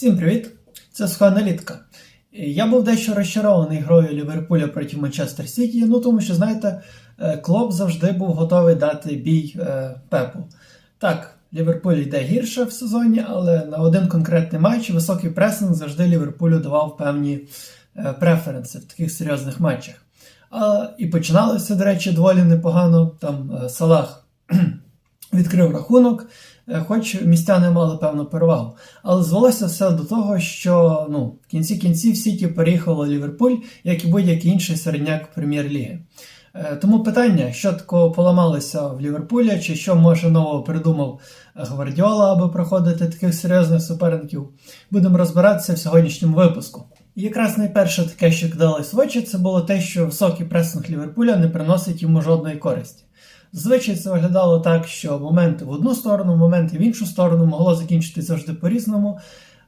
Всім привіт! Це Сухоаналітка. Я був дещо розчарований грою Ліверпуля проти Манчестер Сіті, ну тому що, знаєте, е, Клоп завжди був готовий дати бій е, Пепу. Так, Ліверпуль йде гірше в сезоні, але на один конкретний матч високий пресинг завжди Ліверпулю давав певні е, преференси в таких серйозних матчах. А, і починалося, до речі, доволі непогано. Там е, Салах відкрив рахунок, хоч містяни мали певну перевагу. Але звелося все до того, що ну, в кінці кінців Сіті переїхало Ліверпуль, як і будь-який інший середняк прем'єр-ліги. Е, Тому питання, що такого поламалося в Ліверпулі, чи що може нового придумав Гвардіола, аби проходити таких серйозних суперників, будемо розбиратися в сьогоднішньому випуску. І якраз найперше таке, що кидалось в очі, це було те, що високий пресинг Ліверпуля не приносить йому жодної користі. Зазвичай це виглядало так, що моменти в одну сторону, моменти в іншу сторону могло закінчитися завжди по-різному.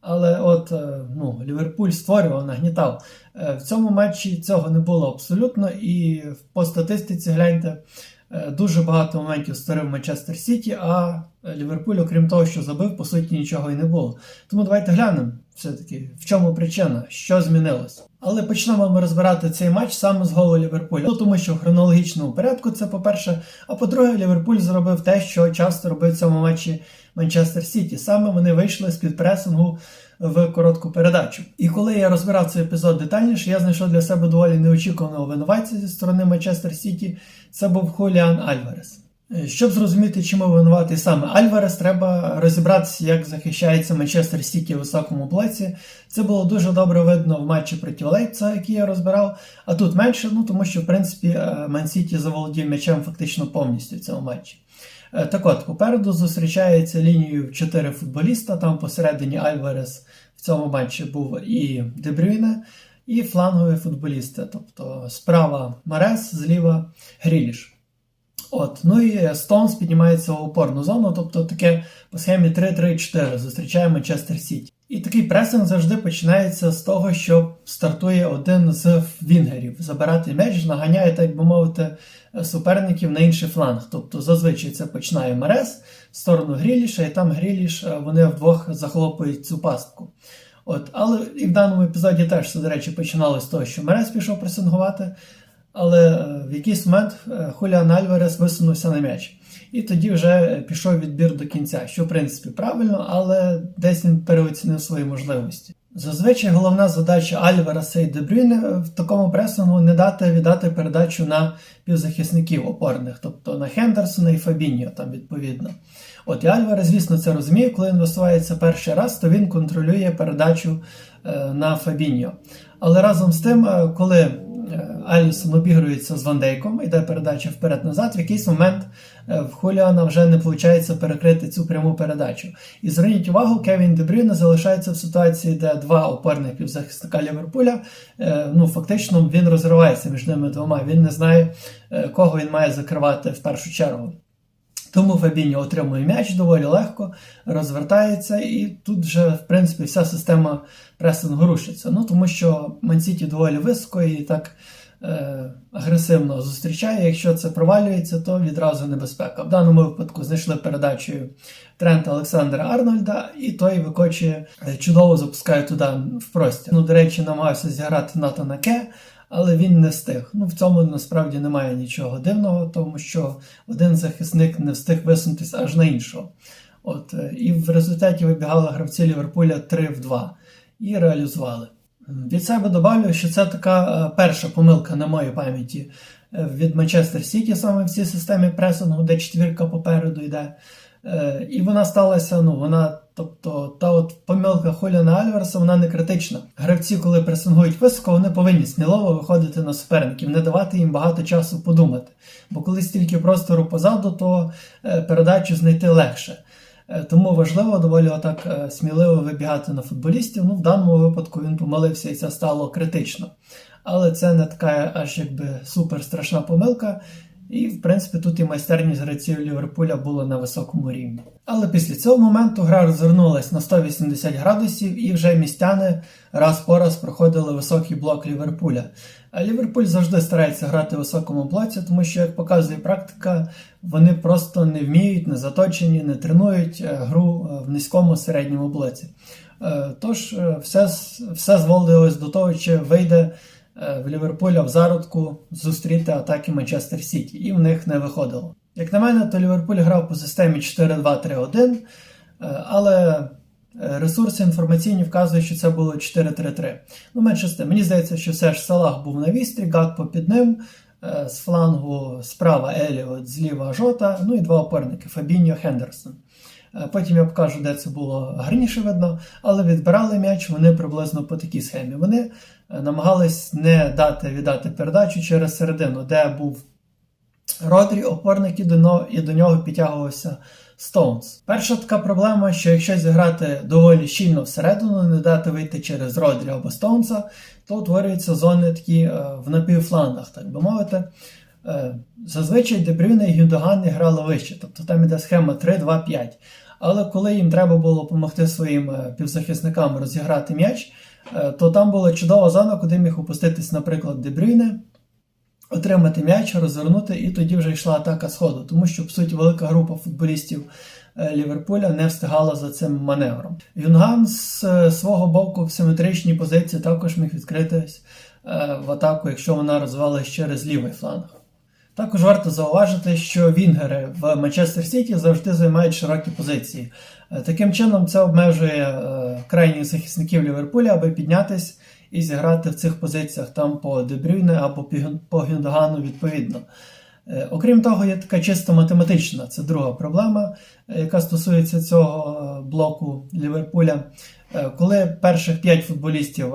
Але от е, ну, Ліверпуль створював, нагнітав. Е, В цьому матчі цього не було абсолютно, і по статистиці гляньте, е, дуже багато моментів створив Манчестер Сіті, а Ліверпуль, окрім того, що забив, по суті нічого і не було. Тому давайте глянемо все-таки, в чому причина, що змінилось. Але почнемо ми розбирати цей матч саме з голу Ліверпуля. Ну, тому що в хронологічному порядку це по-перше. А по-друге, Ліверпуль зробив те, що часто робив в цьому матчі Манчестер Сіті. Саме вони вийшли з-під пресингу в коротку передачу. І коли я розбирав цей епізод детальніше, я знайшов для себе доволі неочікуваного винуватця зі сторони Манчестер Сіті. Це був Хуліан Альварес. Е, Щоб зрозуміти, чому винуватий саме Альварес, треба розібратися, як захищається Манчестер Сіті в високому блоці. Це було дуже добре видно в матчі проти Лейпца, який я розбирав. А тут менше, ну тому що в принципі Ман Сіті заволодів м'ячем фактично повністю в цьому матчі. Е, Так от, попереду зустрічається лінією 4 футболіста. Там посередині Альварес в цьому матчі був і Дебрюйне, і флангові футболісти. Тобто справа Марес, зліва Гріліш. От, ну і Стоунс піднімається в опорну зону, тобто таке по схемі 3-3-4 зустрічає Манчестер Сіті. І такий пресинг завжди починається з того, що стартує один з вінгерів. Забирати м'яч, наганяє, так би мовити, суперників на інший фланг. Тобто зазвичай це починає Мерес в сторону Гріліша, і там Гріліш е, вони вдвох захлопують цю пастку. От, але і в даному епізоді теж все, до речі, починалося з того, що Мерес пішов пресингувати. Але е, в якийсь момент е, Хуліан Альварес висунувся на м'яч. І тоді вже пішов відбір до кінця, що в принципі правильно, але десь він переоцінив свої можливості. Зазвичай головна задача Альвареса і Дебрюйне в такому пресингу не дати віддати передачу на півзахисників опорних, тобто на Хендерсона і Фабіньо там відповідно. От і Альварес, звісно, це розуміє, коли він висувається перший раз, то він контролює передачу е, на Фабіньо. Але разом з тим, коли Алісон обігрується з Вандейком, йде передача вперед-назад, в якийсь момент е, в Хуліана вже не виходить перекрити цю пряму передачу. І зверніть увагу, Кевін Дебрюйне залишається в ситуації, де два опорних півзахисника Ліверпуля, е, ну фактично він розривається між ними двома. Він не знає, е, кого він має закривати в першу чергу. Тому Фабіньо отримує м'яч доволі легко, розвертається, і тут вже, в принципі, вся система пресингу рушиться. Ну, тому що Мансіті доволі високо і так е, агресивно зустрічає. Якщо це провалюється, то відразу небезпека. В даному випадку знайшли передачею Трента Олександра Арнольда, і той викочує, е, чудово запускає туди в простір. Ну, до речі, намагався зіграти Натана Ке але він не встиг. Ну в цьому насправді немає нічого дивного, тому що один захисник не встиг висунутися аж на іншого. От, е, І в результаті вибігали гравці Ліверпуля 3 в 2 і реалізували. Від себе добавлю, що це така е, перша помилка на моїй пам'яті е, від Манчестер Сіті, саме в цій системі пресингу, де четвірка попереду йде. І вона сталася, ну, вона, тобто, та от помилка Холіна Альварса, вона не критична. Гравці, коли пресингують високо, вони повинні сміливо виходити на суперників, не давати їм багато часу подумати. Бо коли стільки простору позаду, то передачу знайти легше. Тому важливо доволі отак сміливо вибігати на футболістів. Ну, в даному випадку він помилився і це стало критично. Але це не така аж якби супер страшна помилка. І, в принципі, тут і майстерність гравців Ліверпуля була на високому рівні. Але після цього моменту гра розвернулась на 180 градусів, і вже містяни раз по раз проходили високий блок Ліверпуля. А Ліверпуль завжди старається грати в високому блоці, тому що, як показує практика, вони просто не вміють, не заточені, не тренують гру в низькому середньому блоці. Е, Тож е, все, все зводилось до того, чи вийде е, в Ліверпуля в зародку зустріти атаки Манчестер Сіті, і в них не виходило. Як на мене, то Ліверпуль грав по системі 4-2-3-1, е, але е, ресурси інформаційні вказують, що це було 4-3-3. Ну, менше з тим, мені здається, що все ж Салах був на вістрі, Гакпо під ним, е, з флангу справа Еліот, зліва Жота, ну і два опорники Фабіньо Хендерсон. Е, Потім я покажу, де це було гарніше видно, але відбирали м'яч вони приблизно по такій схемі. Вони е, намагались не дати віддати передачу через середину, де був Родрі, опорник і до, і до нього підтягувався Стоунс. Перша така проблема, що якщо зіграти доволі щільно всередину, не дати вийти через Родрі або Стоунса, то утворюються зони такі е, в напівфлангах, так би мовити. Е, Зазвичай Дебрюне і Гюндоган грали вище, тобто там іде схема 3-2-5. Але коли їм треба було допомогти своїм е, півзахисникам розіграти м'яч, е, то там була чудова зона, куди міг опуститись, наприклад, Дебрюйне, отримати м'яч, розвернути, і тоді вже йшла атака сходу, тому що, по суті, велика група футболістів Ліверпуля не встигала за цим маневром. Юнган з свого боку в симетричній позиції також міг відкритись в атаку, якщо вона розвивалась через лівий фланг. Також варто зауважити, що вінгери в Манчестер Сіті завжди займають широкі позиції. Е, Таким чином, це обмежує е, крайніх захисників Ліверпуля, аби піднятись і зіграти в цих позиціях там по Дебрюйне або по Гюн- Гюндогану відповідно. Е, Окрім того, є така чисто математична, це друга проблема, яка стосується цього блоку Ліверпуля. Коли перших 5 футболістів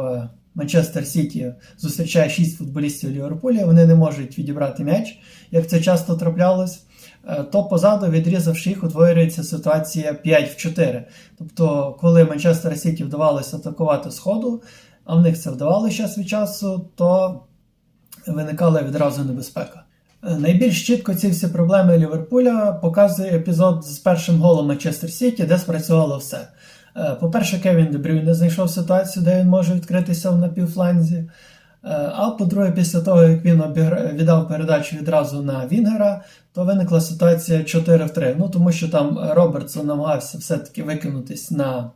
Манчестер Сіті зустрічає 6 футболістів Ліверпуля, вони не можуть відібрати м'яч, як це часто траплялось, е, то позаду, відрізавши їх, утворюється ситуація 5 в 4. Тобто, коли Манчестер Сіті вдавалося атакувати сходу, а в них це вдавалося час від часу, то виникала відразу небезпека. Е, Найбільш чітко ці всі проблеми Ліверпуля показує епізод з першим голом Манчестер Сіті, де спрацювало все. Е, По-перше, Кевін Дебрюйне знайшов ситуацію, де він може відкритися в напівфланзі. Е, А по-друге, після того, як він віддав передачу відразу на Вінгера, то виникла ситуація 4 в 3. Ну тому що там Робертсон намагався все-таки викинутись на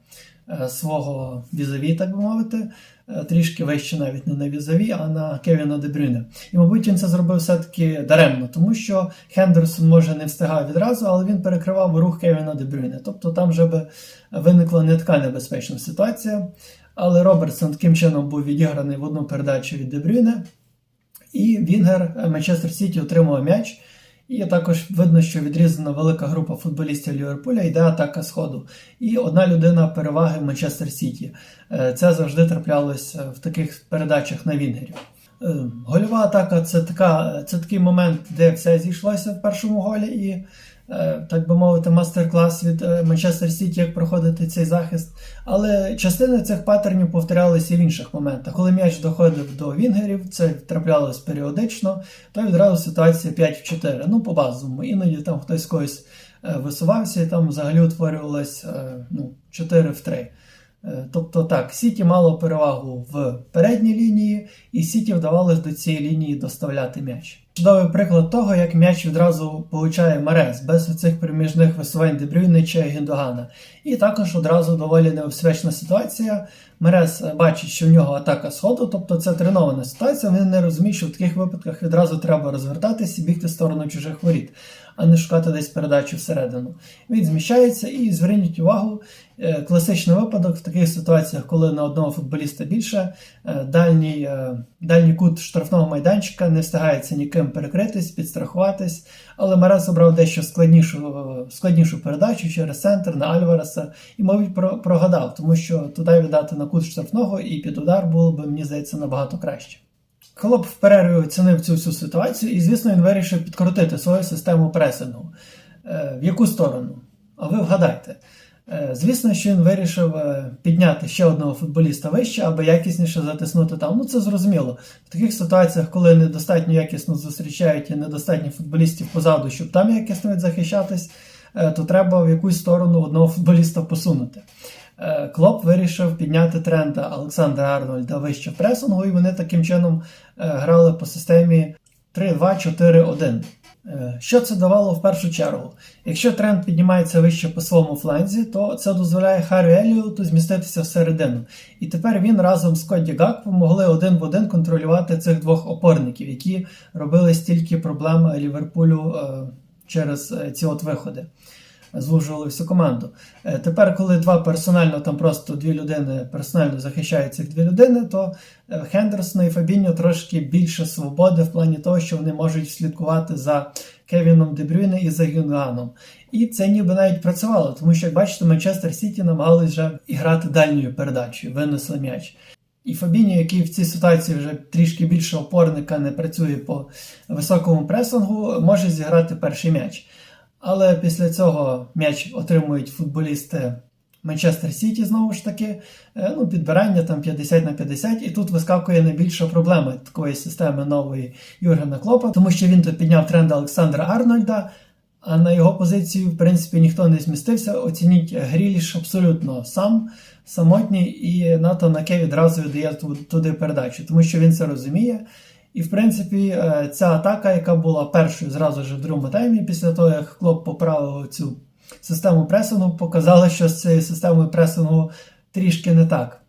свого візаві, так би мовити, е, трішки вище навіть не на візаві, а на Кевіна Дебрюйне. І, мабуть, він це зробив все-таки даремно, тому що Хендерсон може не встигав відразу, але він перекривав рух Кевіна Дебрюйне. Тобто там вже би виникла не така небезпечна ситуація. Але Робертсон таким чином був відіграний в одну передачу від Дебрюйне, і Вінгер е, Манчестер Сіті отримав м'яч. І також видно, що відрізана велика група футболістів Ліверпуля йде атака сходу. І одна людина переваги Манчестер Сіті. Е, Це завжди траплялося в таких передачах на Вінгерів. Е, Гольова атака це, така, це такий момент, де все зійшлося в першому голі, і, так би мовити, мастер-клас від е, Манчестер Сіті, як проходити цей захист. Але частини цих паттернів повторялися і в інших моментах. Коли м'яч доходив до Вінгерів, це траплялось періодично, то відразу ситуація 5 в 4. Ну, по базовому. Іноді там хтось когось е, висувався, і там взагалі утворювалось е, ну, 4 в 3. Е, Тобто так, Сіті мало перевагу в передній лінії, і Сіті вдавалось до цієї лінії доставляти м'яч. Чудовий приклад того, як м'яч відразу получає Марес без цих приміжних висувань Дебрюйни чи Гіндогана. І також одразу доволі небезпечна ситуація. Мерес е, бачить, що в нього атака сходу, тобто це тренована ситуація. Він не розуміє, що в таких випадках відразу треба розвертатися і бігти в сторону чужих воріт, а не шукати десь передачу всередину. Він зміщається і зверніть увагу, е, класичний випадок в таких ситуаціях, коли на одного футболіста більше, е, дальній, е, дальній кут штрафного майданчика не встигається ніким перекритись, підстрахуватись. Але Мерес обрав дещо складнішу, складнішу передачу через центр на Альвареса і, мабуть, про- прогадав, тому що туди віддати на кут штрафного і під удар було б, мені здається, набагато краще. Клоп в перерві оцінив цю всю ситуацію, і, звісно, він вирішив підкрутити свою систему пресингу. Е, В яку сторону? А ви вгадайте. Е, Звісно, що він вирішив е, підняти ще одного футболіста вище, аби якісніше затиснути там. Ну це зрозуміло. В таких ситуаціях, коли недостатньо якісно зустрічають і недостатньо футболістів позаду, щоб там якісно відзахищатись, е, то треба в якусь сторону одного футболіста посунути. Е, Клоп вирішив підняти тренда Олександра Арнольда вище пресингу, і вони таким чином е, грали по системі 3-2-4-1. Е, Що це давало в першу чергу? Якщо тренд піднімається вище по своєму фланзі, то це дозволяє Харю Еліоту зміститися всередину. І тепер він разом з Коді Гакпо могли один в один контролювати цих двох опорників, які робили стільки проблем Ліверпулю через ці от виходи. Звужували всю команду. Е, Тепер, коли два персонально, там просто дві людини персонально захищають цих дві людини, то е, Хендерсону і Фабіньо трошки більше свободи в плані того, що вони можуть слідкувати за Кевіном Дебрюйне і за Юнганом. І це ніби навіть працювало, тому що, як бачите, Манчестер Сіті намагались вже грати дальньою передачею, винесли м'яч. І Фабіньо, який в цій ситуації вже трішки більше опорника не працює по високому пресингу, може зіграти перший м'яч. Але після цього м'яч отримують футболісти Манчестер Сіті знову ж таки. Е, Ну, підбирання там 50 на 50, і тут вискакує найбільша проблема такої системи нової Юргена Клопа, тому що він тут підняв тренд Олександра Арнольда, а на його позицію, в принципі, ніхто не змістився. Оцініть Гріліш абсолютно сам, самотній, і НАТО Наке відразу віддає туди передачу, тому що він це розуміє. І, в принципі, е, ця атака, яка була першою зразу ж в другому таймі, після того, як Клоп поправив цю систему пресингу, показала, що з цією системою пресингу трішки не так.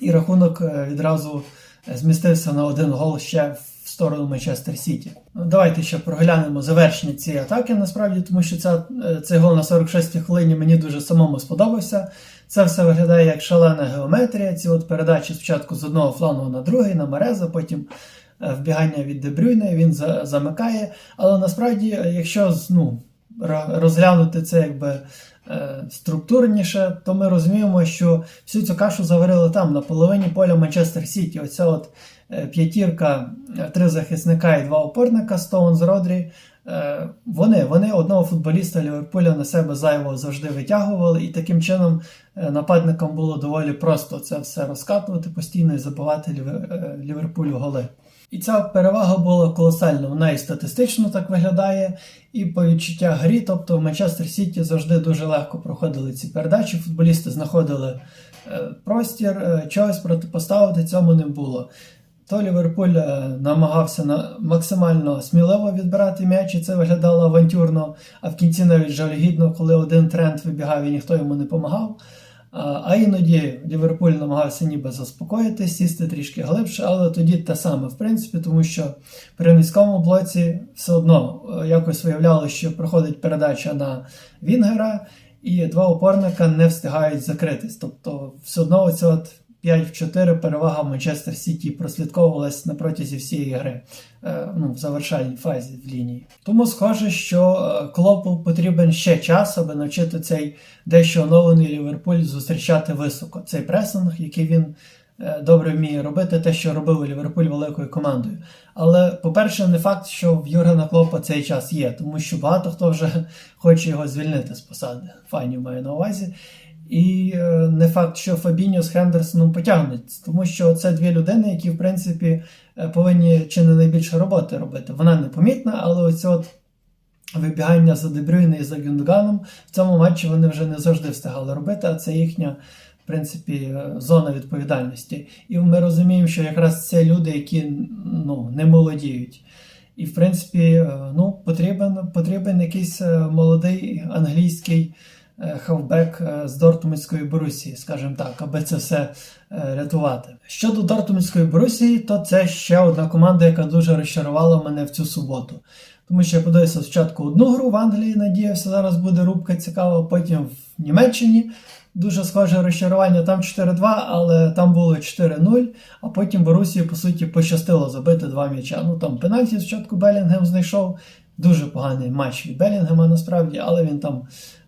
І рахунок е, відразу е, змістився на один гол ще в сторону Манчестер Сіті. Ну, Давайте ще проглянемо завершення цієї атаки, насправді, тому що ця, цей гол на 46-й хвилині мені дуже самому сподобався. Це все виглядає як шалена геометрія. Ці от передачі спочатку з одного флангу на другий, на Мереза, потім вбігання від Дебрюйне, він за- замикає. Але насправді, е, якщо ну, розглянути це якби е, структурніше, то ми розуміємо, що всю цю кашу заварили там, на половині поля Манчестер Сіті. Оця от е, п'ятірка, е, три захисника і два опорника Стоунс Родрі. е, Вони, вони одного футболіста Ліверпуля на себе зайво завжди витягували, і таким чином е, нападникам було доволі просто це все розкатувати постійно і забивати е, Ліверпулю голи. І ця перевага була колосальна. Вона і статистично так виглядає, і по відчуттях грі. Тобто в Манчестер Сіті завжди дуже легко проходили ці передачі. Футболісти знаходили е, простір, е, чогось протипоставити цьому не було. То Ліверпуль е, намагався на максимально сміливо відбирати м'яч, і це виглядало авантюрно, а в кінці навіть жалюгідно, коли один тренд вибігав і ніхто йому не допомагав. А іноді Ліверпуль намагався ніби заспокоїти, сісти трішки глибше, але тоді те саме, в принципі, тому що при низькому блоці все одно е, якось виявлялося, що проходить передача на Вінгера, і два опорника не встигають закритись. Тобто, все одно оця 5 в 4 перевага Манчестер Сіті прослідковувалась на протязі всієї гри е, ну, в завершальній фазі в лінії. Тому схоже, що е, Клопу потрібен ще час, аби навчити цей дещо оновлений Ліверпуль зустрічати високо. Цей пресинг, який він е, добре вміє робити, те, що робив Ліверпуль великою командою. Але, по-перше, не факт, що в Юргена Клопа цей час є, тому що багато хто вже хоче його звільнити з посади. Фанів маю на увазі. І е, не факт, що Фабіньо з Хендерсоном потягнуть, тому що це дві людини, які, в принципі, е, повинні чи не найбільше роботи робити. Вона непомітна, але оце от вибігання за Дебрюйне і за Гюндганом в цьому матчі вони вже не завжди встигали робити, а це їхня. В принципі, е, зона відповідальності. І ми розуміємо, що якраз це люди, які ну, не молодіють. І, в принципі, ну, потрібен, потрібен якийсь молодий англійський хавбек е, з Дортмундської Борусії, скажімо так, аби це все е, рятувати. Щодо Дортмундської Борусії, то це ще одна команда, яка дуже розчарувала мене в цю суботу. Тому що я подивився спочатку одну гру в Англії, надіявся, зараз буде рубка цікава, потім в Німеччині. Дуже схоже розчарування, там 4-2, але там було 4-0, а потім Борусії, по суті, пощастило забити два м'яча. Ну там пенальті спочатку Белінгем знайшов. Дуже поганий матч від Белінгема насправді, але він там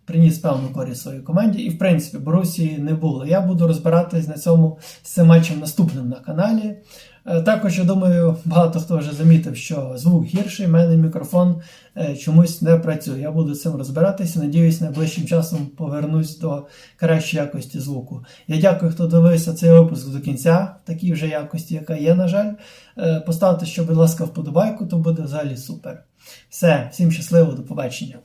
приніс певну користь своїй команді. І, в принципі, Борусії не було. Я буду розбиратись на цьому з цим матчем наступним на каналі. Е, Також, я думаю, багато хто вже замітив, що звук гірший, в мене мікрофон е, чомусь не працює. Я буду з цим розбиратися. Надіюсь, найближчим часом повернусь до кращої якості звуку. Я дякую, хто дивився цей випуск до кінця, в такій вже якості, яка є, на жаль. Е, Поставте, що, будь ласка, вподобайку, то буде взагалі супер. Все, всім щасливо, до побачення.